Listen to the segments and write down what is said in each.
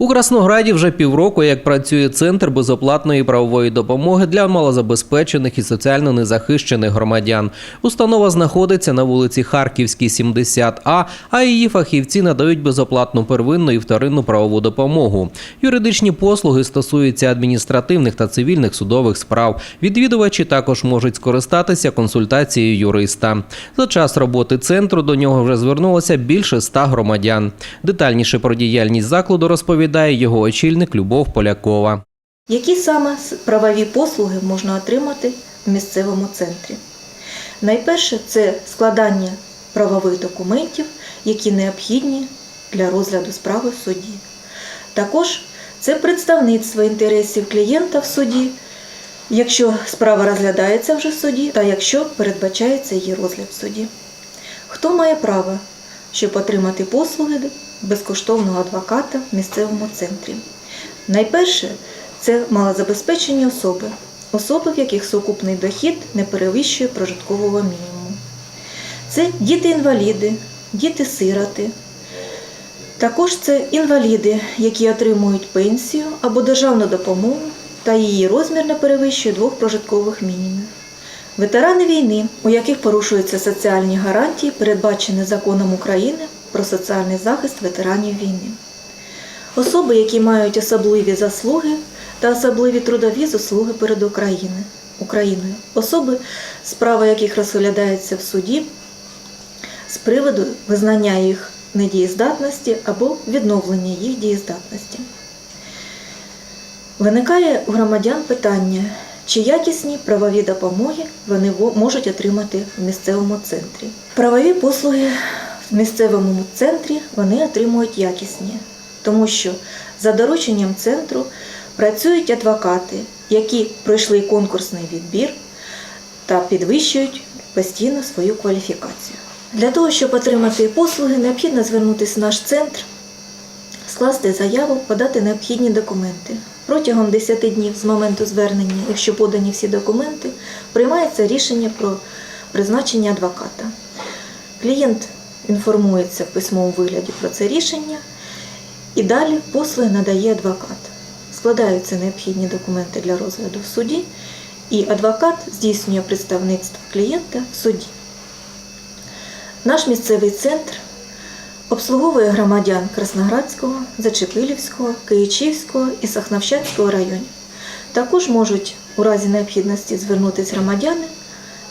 У Краснограді вже півроку як працює центр безоплатної правової допомоги для малозабезпечених і соціально незахищених громадян. Установа знаходиться на вулиці Харківській, 70А, а її фахівці надають безоплатну первинну і вторинну правову допомогу. Юридичні послуги стосуються адміністративних та цивільних судових справ. Відвідувачі також можуть скористатися консультацією юриста. За час роботи центру до нього вже звернулося більше ста громадян. Детальніше про діяльність закладу розповідає його очільник Любов Полякова. Які саме правові послуги можна отримати в місцевому центрі? Найперше це складання правових документів, які необхідні для розгляду справи в суді. Також це представництво інтересів клієнта в суді, якщо справа розглядається вже в суді, та якщо передбачається її розгляд в суді. Хто має право, щоб отримати послуги безкоштовного адвоката в місцевому центрі? Найперше це малозабезпечені особи, особи, в яких сукупний дохід не перевищує прожиткового мінімуму. Це діти-інваліди, діти-сироти. Також це інваліди, які отримують пенсію або державну допомогу, та її розмір не перевищує двох прожиткових мінімумів. Ветерани війни, у яких порушуються соціальні гарантії, передбачені законом України про соціальний захист ветеранів війни. Особи, які мають особливі заслуги та особливі трудові заслуги перед Україною. Україною. Особи, справа яких розглядається в суді з приводу визнання їх недієздатності або відновлення їх дієздатності. Виникає у громадян питання, чи якісні правові допомоги вони во- можуть отримати в місцевому центрі. Правові послуги в місцевому центрі вони отримують якісні, тому що за дорученням центру працюють адвокати, які пройшли конкурсний відбір та підвищують постійно свою кваліфікацію. Для того, щоб отримати послуги, необхідно звернутися в наш центр, скласти заяву, подати необхідні документи. Протягом 10 днів з моменту звернення, якщо подані всі документи, приймається рішення про призначення адвоката. Клієнт інформується в письмовому вигляді про це рішення і далі послуги надає адвокат. Складаються необхідні документи для розгляду в суді, і адвокат здійснює представництво клієнта в суді. Наш місцевий центр обслуговує громадян Красноградського, Зачепилівського, Київчівського і Сахновщацького районів. Також можуть у разі необхідності звернутися громадяни,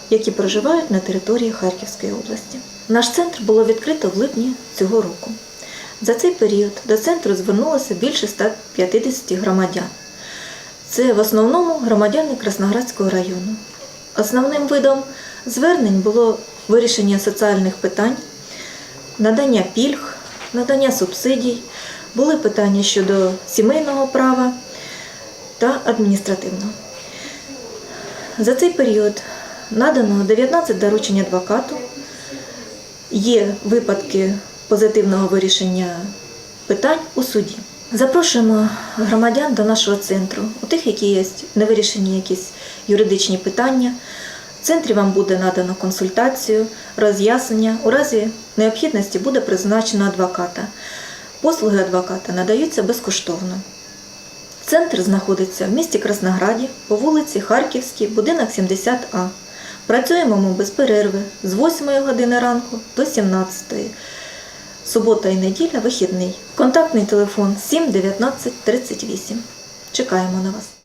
які проживають на території Харківської області. Наш центр було відкрито в липні цього року. За цей період до центру звернулося більше 150 громадян. Це в основному громадяни Красноградського району. Основним видом звернень було вирішення соціальних питань, надання пільг, надання субсидій, були питання щодо сімейного права та адміністративного. За цей період надано 19 доручень адвокату. Є випадки позитивного вирішення питань у суді. Запрошуємо громадян до нашого центру, у тих, які є невирішені якісь юридичні питання. В центрі вам буде надано консультацію, роз'яснення. У разі необхідності буде призначено адвоката. Послуги адвоката надаються безкоштовно. Центр знаходиться в місті Краснограді по вулиці Харківській, будинок 70А. Працюємо ми без перерви з 8 години ранку до 17. Субота і неділя вихідний. Контактний телефон 7 19 38. Чекаємо на вас.